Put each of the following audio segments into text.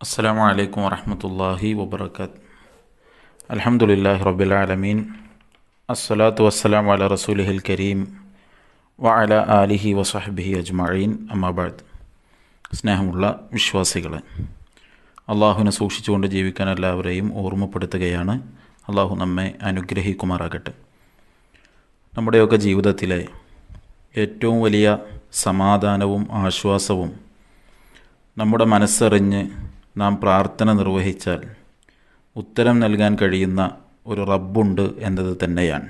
അസ്സാം വലൈക്കും വറഹമത്തല്ലാഹി വബർക്കാത്ത് അലഹമുല്ലാഹി റബുലാലമീൻ അസ്സലാത്തു വസ്സലാം വല റസൂലിഹിൽ കരീം വഅല ആലിഹി വസഹബിഹി അജ്മഈൻ. അമ്മാബാദ് സ്നേഹമുള്ള വിശ്വാസികളെ അള്ളാഹുവിനെ സൂക്ഷിച്ചുകൊണ്ട് ജീവിക്കാൻ എല്ലാവരെയും ഓർമ്മപ്പെടുത്തുകയാണ് അള്ളാഹു നമ്മെ അനുഗ്രഹിക്കുമാറാകട്ടെ. നമ്മുടെയൊക്കെ ജീവിതത്തിലെ ഏറ്റവും വലിയ സമാധാനവും ആശ്വാസവും നമ്മുടെ മനസ്സറിഞ്ഞ് നാം പ്രാർത്ഥന നിർവഹിച്ചാൽ ഉത്തരം നൽകാൻ കഴിയുന്ന ഒരു റബ്ബുണ്ട് എന്നത് തന്നെയാണ്.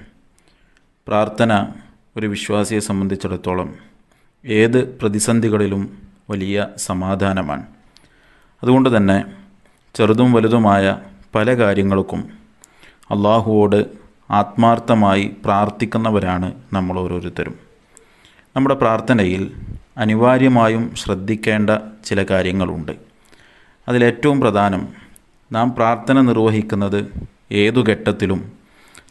പ്രാർത്ഥന ഒരു വിശ്വാസിയെ സംബന്ധിച്ചിടത്തോളം ഏത് പ്രതിസന്ധികളിലും വലിയ സമാധാനമാണ്. അതുകൊണ്ട് തന്നെ ചെറുതും വലുതുമായ പല കാര്യങ്ങൾക്കും അള്ളാഹുവോട് ആത്മാർത്ഥമായി പ്രാർത്ഥിക്കുന്നവരാണ് നമ്മൾ ഓരോരുത്തരും. നമ്മുടെ പ്രാർത്ഥനയിൽ അനിവാര്യമായും ശ്രദ്ധിക്കേണ്ട ചില കാര്യങ്ങളുണ്ട്. അതിലേറ്റവും പ്രധാനം നാം പ്രാർത്ഥന നിർവഹിക്കുന്നത് ഏതു ഘട്ടത്തിലും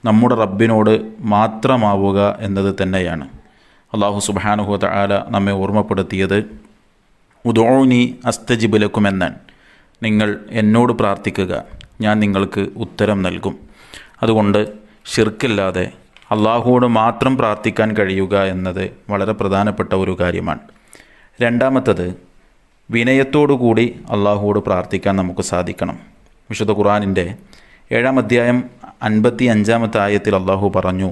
നമ്മുടെ റബ്ബിനോട് മാത്രമാവുക എന്നത് തന്നെയാണ്. അള്ളാഹു സുബാനുഹുദ ആല നമ്മെ ഓർമ്മപ്പെടുത്തിയത് ഉദോണി അസ്തജിബുലക്കുമെന്നാണ് നിങ്ങൾ എന്നോട് പ്രാർത്ഥിക്കുക ഞാൻ നിങ്ങൾക്ക് ഉത്തരം നൽകും. അതുകൊണ്ട് ഷിർക്കില്ലാതെ അള്ളാഹുവോട് മാത്രം പ്രാർത്ഥിക്കാൻ കഴിയുക എന്നത് വളരെ പ്രധാനപ്പെട്ട ഒരു കാര്യമാണ്. രണ്ടാമത്തത് വിനയത്തോടുകൂടി അള്ളാഹുവോട് പ്രാർത്ഥിക്കാൻ നമുക്ക് സാധിക്കണം. വിശുദ്ധ ഖുറാനിന്റെ ഏഴാം അധ്യായം അൻപത്തി അഞ്ചാമത്തെ ആയത്തിൽ അള്ളാഹു പറഞ്ഞു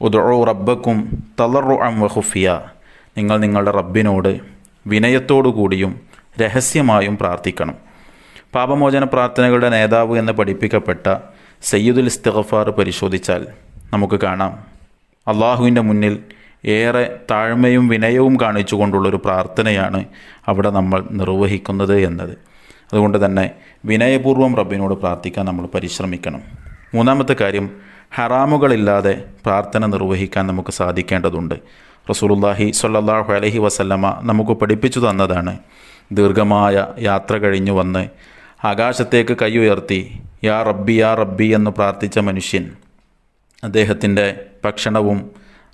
ഉദോ റബ്ബക്കും തളറു അം വഹുഫിയ. നിങ്ങൾ നിങ്ങളുടെ റബ്ബിനോട് വിനയത്തോടു കൂടിയും രഹസ്യമായും പ്രാർത്ഥിക്കണം. പാപമോചന പ്രാർത്ഥനകളുടെ നേതാവ് എന്ന് പഠിപ്പിക്കപ്പെട്ട സയ്യിദുൽ ഇസ്തഗഫാർ പരിശോധിച്ചാൽ നമുക്ക് കാണാം. അള്ളാഹുവിന്റെ മുന്നിൽ ഏറെ താഴ്മയും വിനയവും കാണിച്ചുകൊണ്ടുള്ളൊരു പ്രാർത്ഥനയാണ് അവിടെ നമ്മൾ നിർവഹിക്കുന്നത് എന്നത്. അതുകൊണ്ട് തന്നെ വിനയപൂർവം റബ്ബിനോട് പ്രാർത്ഥിക്കാൻ നമ്മൾ പരിശ്രമിക്കണം. മൂന്നാമത്തെ കാര്യം ഹറാമുകളില്ലാതെ പ്രാർത്ഥന നിർവഹിക്കാൻ നമുക്ക് സാധിക്കേണ്ടതുണ്ട്. റസൂലുല്ലാഹി സ്വല്ലല്ലാഹു അലൈഹി വസല്ലമ നമുക്ക് പഠിപ്പിച്ചു തന്നതാണ്. ദീർഘമായ യാത്ര കഴിഞ്ഞു വന്ന് ആകാശത്തേക്ക് കൈ ഉയർത്തി യാ റബ്ബി യാ റബ്ബി എന്ന് പ്രാർത്ഥിച്ച മനുഷ്യൻ അദ്ദേഹത്തിന്റെ ഭക്ഷണവും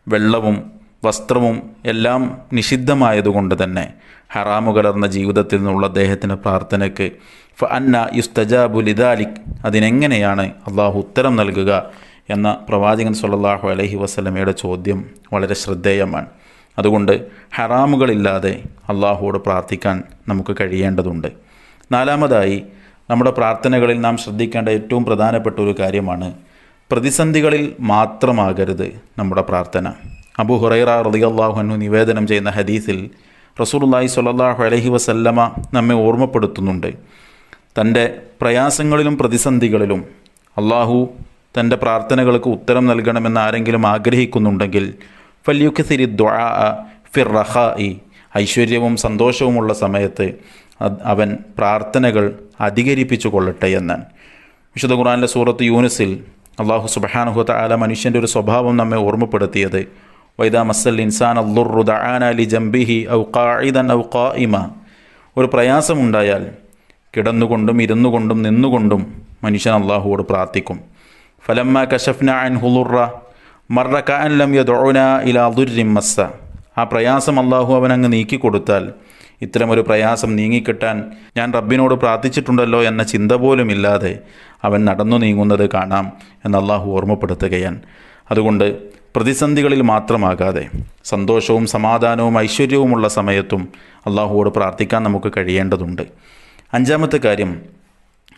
വെള്ളവും വസ്ത്രവും എല്ലാം നിഷിദ്ധമായതുകൊണ്ട് തന്നെ ഹറാമു കലർന്ന ജീവിതത്തിൽ നിന്നുള്ള അദ്ദേഹത്തിന്റെ പ്രാർത്ഥനയ്ക്ക് ഫ അന്ന യുസ്തജാബുലിദാലിക് അതിനെങ്ങനെയാണ് അള്ളാഹു ഉത്തരം നൽകുക എന്ന പ്രവാചകൻ സല്ലാഹു അലഹി വസ്ലമയുടെ ചോദ്യം വളരെ ശ്രദ്ധേയമാണ്. അതുകൊണ്ട് ഹറാമുകളില്ലാതെ അള്ളാഹുവോട് പ്രാർത്ഥിക്കാൻ നമുക്ക് കഴിയേണ്ടതുണ്ട്. നാലാമതായി നമ്മുടെ പ്രാർത്ഥനകളിൽ നാം ശ്രദ്ധിക്കേണ്ട ഏറ്റവും പ്രധാനപ്പെട്ട ഒരു കാര്യമാണ് പ്രതിസന്ധികളിൽ മാത്രമാകരുത് നമ്മുടെ പ്രാർത്ഥന. അബു ഹുറൈറ റളിയല്ലാഹു നിവേദനം ചെയ്യുന്ന ഹദീസിൽ റസൂലുള്ളാഹി സ്വല്ലല്ലാഹു അലഹി വസല്ലമ നമ്മെ ഓർമ്മപ്പെടുത്തുന്നുണ്ട്. തന്റെ പ്രയാസങ്ങളിലും പ്രതിസന്ധികളിലും അള്ളാഹു തന്റെ പ്രാർത്ഥനകൾക്ക് ഉത്തരം നൽകണമെന്ന് ആരെങ്കിലും ആഗ്രഹിക്കുന്നുണ്ടെങ്കിൽ ഫല്യുഖിരി ദ്വാ ഫിർ റഹായി ഐശ്വര്യവും സന്തോഷവുമുള്ള സമയത്ത് അവൻ പ്രാർത്ഥനകൾ അധികരിപ്പിച്ചു കൊള്ളട്ടെ എന്ന്. വിശുദ്ധ ഖുറാനിലെ സൂറത്ത് യൂനിസിൽ അള്ളാഹു സുബഹാനുഹത്ത ആല മനുഷ്യന്റെ ഒരു സ്വഭാവം നമ്മെ ഓർമ്മപ്പെടുത്തിയത് വൈദാ മസൽ ഇൻസാൻ അല്ലുറുദാൻ അലി ജംബിഹി ഔ ഖായിദൻ ഔ ഒരു പ്രയാസമുണ്ടായാൽ കിടന്നുകൊണ്ടും ഇരുന്നുകൊണ്ടും നിന്നുകൊണ്ടും മനുഷ്യൻ അള്ളാഹുവോട് പ്രാർത്ഥിക്കും. ഫലമ്മ കഷഫ്ന അൻ ഹുലുറ കാൻ ലം യദുന ഇലാ ആ പ്രയാസം അള്ളാഹു അവനങ്ങ് നീക്കിക്കൊടുത്താൽ ഇത്തരമൊരു പ്രയാസം നീങ്ങിക്കിട്ടാൻ ഞാൻ റബ്ബിനോട് പ്രാർത്ഥിച്ചിട്ടുണ്ടല്ലോ എന്ന ചിന്ത പോലും ഇല്ലാതെ അവൻ നടന്നു നീങ്ങുന്നത് കാണാം എന്ന് അള്ളാഹു ഓർമ്മപ്പെടുത്തുകയാണ്. അതുകൊണ്ട് പ്രതിസന്ധികളിൽ മാത്രമാകാതെ സന്തോഷവും സമാധാനവും ഐശ്വര്യവുമുള്ള സമയത്തും അള്ളാഹുവോട് പ്രാർത്ഥിക്കാൻ നമുക്ക് കഴിയേണ്ടതുണ്ട്. അഞ്ചാമത്തെ കാര്യം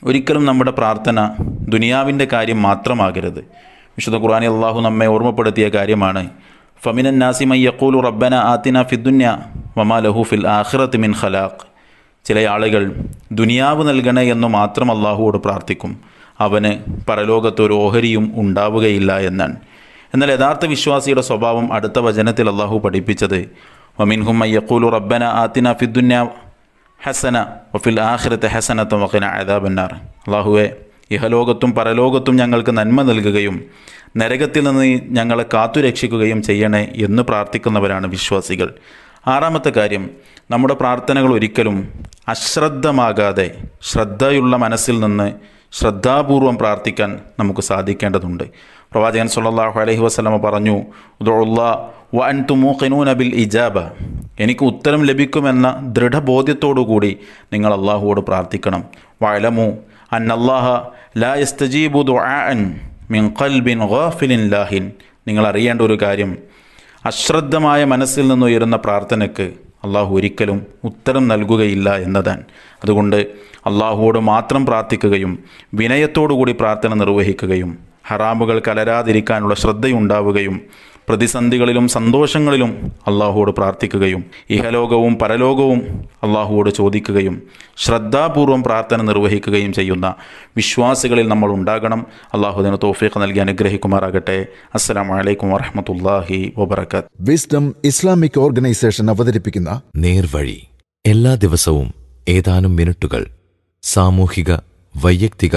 ഒരിക്കലും നമ്മുടെ പ്രാർത്ഥന ദുനിയാവിന്റെ കാര്യം മാത്രമാകരുത്. വിശുദ്ധ ഖുർആാനി അള്ളാഹു നമ്മെ ഓർമ്മപ്പെടുത്തിയ കാര്യമാണ് ഫമിനൻ നാസിമ യക്കൂലു റബ്ബന ആത്തിന ഫിദുന്യ വമാ ലഹു ഫിൽ ആഖിറത്ത് മിൻ ഖലാഖ്. ചില ആളുകൾ ദുനിയാവ് നൽകണേ എന്ന് മാത്രം അള്ളാഹുവോട് പ്രാർത്ഥിക്കും. അവന് പരലോകത്തൊരു ഓഹരിയും ഉണ്ടാവുകയില്ല എന്നാണ്. എന്നാൽ യഥാർത്ഥ വിശ്വാസിയുടെ സ്വഭാവം അടുത്ത വചനത്തിൽ അള്ളാഹു പഠിപ്പിച്ചത് വമിൻഹും അയ്യക്കൂലു റബ്ബന ആത്തിന ഫിദ്ദുന്യ ഹസന വഫിൽ ആഖിറത്തെ ഹസനത്തും വഖിന അദാബന്നാർ. അള്ളാഹുവെ ഇഹലോകത്തും പരലോകത്തും ഞങ്ങൾക്ക് നന്മ നൽകുകയും നരകത്തിൽ നിന്ന് ഞങ്ങളെ കാത്തുരക്ഷിക്കുകയും ചെയ്യണേ എന്ന് പ്രാർത്ഥിക്കുന്നവരാണ് വിശ്വാസികൾ. ആറാമത്തെ കാര്യം നമ്മുടെ പ്രാർത്ഥനകൾ ഒരിക്കലും അശ്രദ്ധമാകാതെ ശ്രദ്ധയുള്ള മനസ്സിൽ നിന്ന് ശ്രദ്ധാപൂർവം പ്രാർത്ഥിക്കാൻ നമുക്ക് സാധിക്കേണ്ടതുണ്ട്. പ്രവാചകൻ സുല്ലാഹു അലഹി വസ്ലമ പറഞ്ഞു വ അൻ തുമൂഖിനൂന ബിൽ ഇജാബ. എനിക്ക് ഉത്തരം ലഭിക്കുമെന്ന ദൃഢബോധ്യത്തോടുകൂടി നിങ്ങൾ അള്ളാഹുവോട് പ്രാർത്ഥിക്കണം. വയലമു അൻ അള്ളാഹ ലാ ദുആൻ മിൻ ഖൽബിൻ ഗാഫിലിൻ ലാഹിൻ. നിങ്ങൾ അറിയേണ്ട ഒരു കാര്യം അശ്രദ്ധമായ മനസ്സിൽ നിന്നുയരുന്ന പ്രാർത്ഥനയ്ക്ക് അള്ളാഹു ഒരിക്കലും ഉത്തരം നൽകുകയില്ല എന്നതാണ് അതുകൊണ്ട് അള്ളാഹുവോട് മാത്രം പ്രാർത്ഥിക്കുകയും വിനയത്തോടുകൂടി പ്രാർത്ഥന നിർവഹിക്കുകയും ഹറാമുകൾ കലരാതിരിക്കാനുള്ള ശ്രദ്ധയുണ്ടാവുകയും പ്രതിസന്ധികളിലും സന്തോഷങ്ങളിലും അള്ളാഹുവോട് പ്രാർത്ഥിക്കുകയും ഇഹലോകവും പരലോകവും അള്ളാഹുവോട് ചോദിക്കുകയും ശ്രദ്ധാപൂർവം പ്രാർത്ഥന നിർവഹിക്കുകയും ചെയ്യുന്ന വിശ്വാസികളിൽ നമ്മൾ ഉണ്ടാകണം. അള്ളാഹുദിന് തോഫീഖ് നൽകി അനുഗ്രഹിക്കുമാറാകട്ടെ. അസ്സലാം വലൈക്കും വറഹമത്തല്ലാഹി വബർക്കത്ത് വിസ്ഡം ഇസ്ലാമിക് ഓർഗനൈസേഷൻ അവതരിപ്പിക്കുന്ന നേർവഴി. എല്ലാ ദിവസവും ഏതാനും മിനിറ്റുകൾ സാമൂഹിക വൈയക്തിക